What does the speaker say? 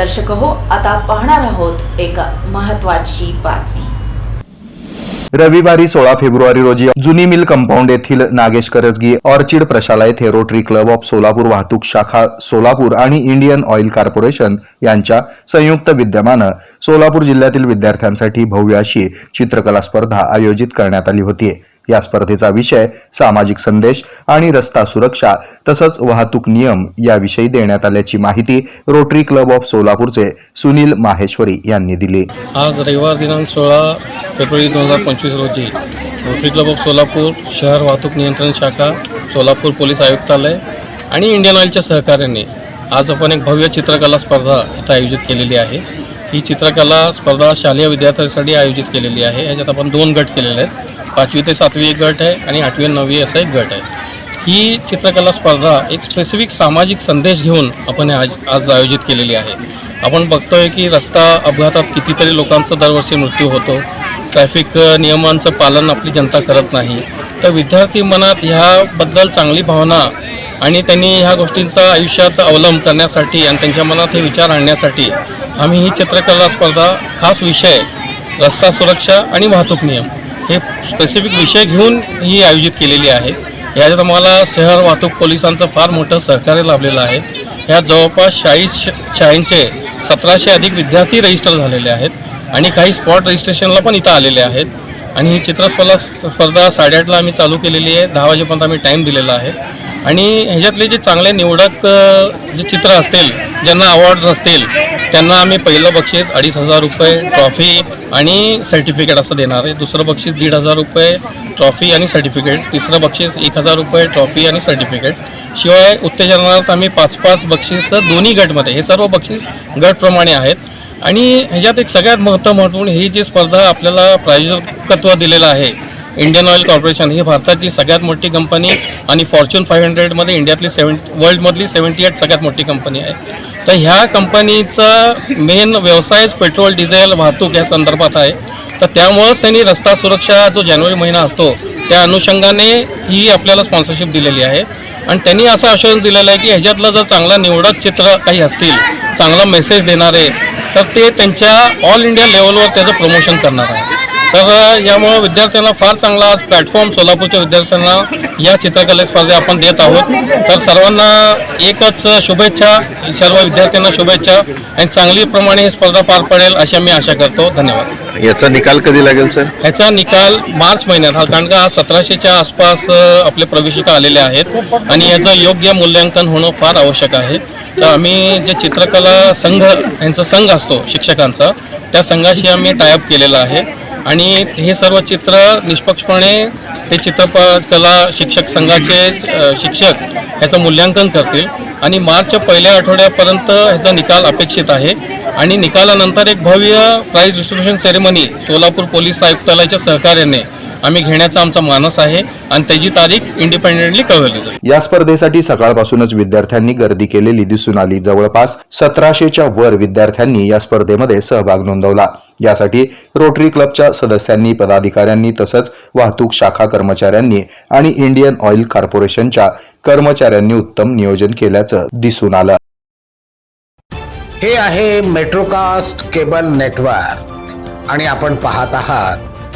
दर्शक हो आता पाहणार आहोत एक महत्वाची बातमी. रविवारी सोळा फेब्रुवारी रोजी जुनी मिल कंपाऊंड येथील नागेश करजगी ऑर्चिड प्रशाला येथे रोटरी क्लब ऑफ सोलापूर वाहतूक शाखा सोलापूर आणि इंडियन ऑइल कॉर्पोरेशन यांच्या संयुक्त विद्यमानं सोलापूर जिल्ह्यातील विद्यार्थ्यांसाठी भव्य अशी चित्रकला स्पर्धा आयोजित करण्यात आली होती. या स्पर्धेचा विषय सामाजिक संदेश आणि रस्ता सुरक्षा तसंच वाहतूक नियम याविषयी देण्यात आल्याची माहिती रोटरी क्लब ऑफ सोलापूरचे सुनील माहेश्वरी यांनी दिली. आज रविवार दिनांक सोळा फेब्रुवारी दोन हजार पंचवीस रोजी रोटरी क्लब ऑफ सोलापूर शहर वाहतूक नियंत्रण शाखा सोलापूर पोलीस आयुक्तालय आणि इंडियन ऑइलच्या सहकार्याने आज आपण एक भव्य चित्रकला स्पर्धा इथं आयोजित केलेली आहे. ही चित्रकला स्पर्धा शालेय विद्यार्थ्यांसाठी आयोजित केलेली आहे. याच्यात आपण दोन गट केलेले आहेत. पाचवी ते सातवी एक गट आहे आणि आठवी नववी असा एक गट आहे. ही चित्रकला स्पर्धा एक स्पेसिफिक सामाजिक संदेश घेऊन आपण आज आज आयोजित केलेली आहे. आपण बघतोय की रस्ता अपघातात कितीतरी लोकांचा दरवर्षी मृत्यू होतो. ट्रॅफिक नियमांचं पालन आपली जनता करत नाही. तर विद्यार्थी मनात ह्याबद्दल चांगली भावना आणि त्यांनी ह्या गोष्टींचा आयुष्यात अवलंब करण्यासाठी आणि त्यांच्या मनात हे विचार आणण्यासाठी आम्ही ही चित्रकला स्पर्धा खास विषय रस्ता सुरक्षा आणि वाहतूक नियम हे स्पेसिफिक विषय घेऊन ही आयोजित केलेली आहे. याच्यात आम्हाला शहर वाहतूक पोलिसांचं फार मोठं सहकार्य लाभलेलं आहे. ह्यात जवळपास चाळीस शाळेंचे सतराशे अधिक विद्यार्थी रजिस्टर झालेले आहेत आणि काही स्पॉट रजिस्ट्रेशनला पण इथं आलेले आहेत. आणि ही चित्रस्पर्धा स्पर्धा साडेआठला आम्ही चालू केलेली आहे. दहा वाजेपर्यंत आम्ही टाईम दिलेला आहे. आणि ह्याच्यातले जे चांगले निवडक जे चित्र असतील ज्यांना अवॉर्ड्स असतील त्यांना आम्ही पहिलं बक्षीस अडीच हजार रुपये ट्रॉफी आणि सर्टिफिकेट असं देणार आहे. दुसरं बक्षीस दीड हजार रुपये ट्रॉफी आणि सर्टिफिकेट. तिसरं बक्षीस एक हजार रुपये ट्रॉफी आणि सर्टिफिकेट. शिवाय उत्तेजनार्थ आम्ही पाच पाच बक्षीस दोन्ही गटमध्ये हे सर्व बक्षीस गटप्रमाणे आहेत. आणि ह्याच्यात एक सगळ्यात महत्त्व म्हणून ही जी स्पर्धा आपल्याला प्रायोजकत्व दिलेलं आहे इंडियन ऑइल कॉर्पोरेशन ही भारताची सगळ्यात मोठी कंपनी आणि फॉर्च्यून फाईव्ह हंड्रेडमध्ये इंडियातली सेवन वर्ल्डमधली सेवन्टी एट सगळ्यात मोठी कंपनी आहे. तर ह्या कंपनीचा मेन व्यवसायच पेट्रोल डिझेल वाहतूक या संदर्भात आहे. तर त्यामुळंच त्यांनी रस्ता सुरक्षा जो जानेवारी महिना असतो त्या अनुषंगाने ही आपल्याला स्पॉन्सरशिप दिलेली आहे. आणि त्यांनी असं आश्वासन दिलेलं आहे की ह्याच्यातलं जर चांगलं निवडक चित्र काही असतील चांगला मेसेज देणारे तर ते त्यांच्या ऑल इंडिया लेवलवर त्याचं प्रमोशन करणार आहे तर यामुळं विद्यार्थ्यांना फार चांगला आज प्लॅटफॉर्म सोलापूरच्या विद्यार्थ्यांना या चित्रकला स्पर्धे आपण देत आहोत. तर सर्वांना एकच शुभेच्छा सर्व विद्यार्थ्यांना शुभेच्छा आणि चांगली प्रमाणे ही स्पर्धा पार पडेल अशी मी आशा करतो. धन्यवाद. याचा निकाल कधी लागेल सर? ह्याचा निकाल मार्च महिन्यात हा कारण का सतराशेच्या आसपास आपले प्रवेशिका आलेले आहेत आणि याचं योग्य मूल्यांकन होणं फार आवश्यक आहे. तर आम्ही जे चित्रकला संघ यांचा संघ असतो शिक्षकांचा त्या संघाशी आम्ही टायअप केलेला आहे. आणि हे सर्व चित्र निष्पक्षपणे ते चित्रकला शिक्षक संघाचे शिक्षक ह्याचं मूल्यांकन करतील. आणि मार्चच्या पहिल्या आठवड्यापर्यंत ह्याचा निकाल अपेक्षित आहे. आणि निकालानंतर एक भव्य prize distribution ceremony Solapur police आयुक्तालयाच्या सहकार्याने आम्ही घेण्याचा आमचा मानस आहे आणि त्याची तारीख इंडिपेंडेंटली कळवली जाईल. या स्पर्धेसाठी सकाळपासूनच विद्यार्थ्यांनी गर्दी केलेली दिसून आली. जवळपास सतराशेच्या वर विद्यार्थ्यांनी या स्पर्धेमध्ये सहभाग नोंदवला. यासाठी रोटरी क्लबच्या सदस्यांनी पदाधिकाऱ्यांनी तसंच वाहतूक शाखा कर्मचाऱ्यांनी आणि इंडियन ऑइल कॉर्पोरेशनच्या कर्मचाऱ्यांनी उत्तम नियोजन केल्याचं दिसून आलं. हे आहे मेट्रोकास्ट केबल नेटवर्क आणि आपण पाहत आहात